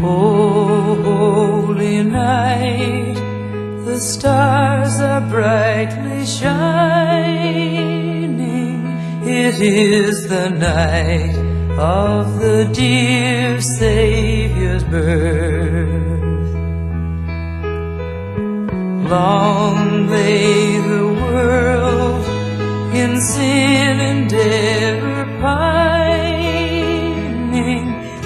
holy night, the stars are brightly shining. It is the night of the dear Savior's birth. Long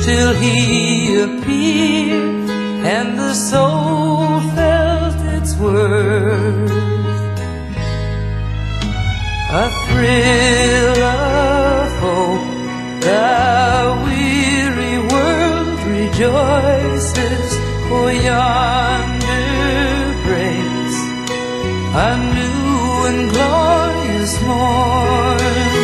till he appeared and the soul felt its worth. A thrill of hope, the weary world rejoices, for yonder breaks a new and glorious morn.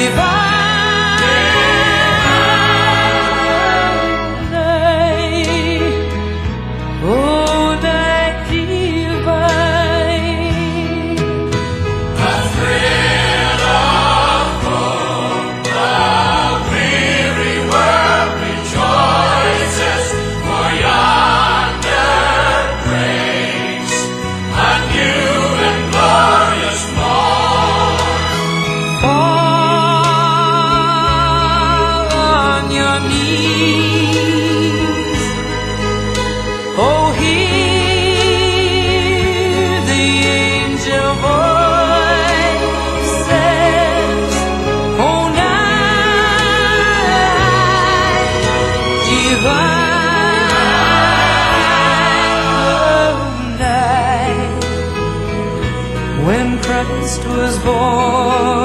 divine, knees. Oh, hear the angel voices. Oh, night divine, oh, night when Christ was born.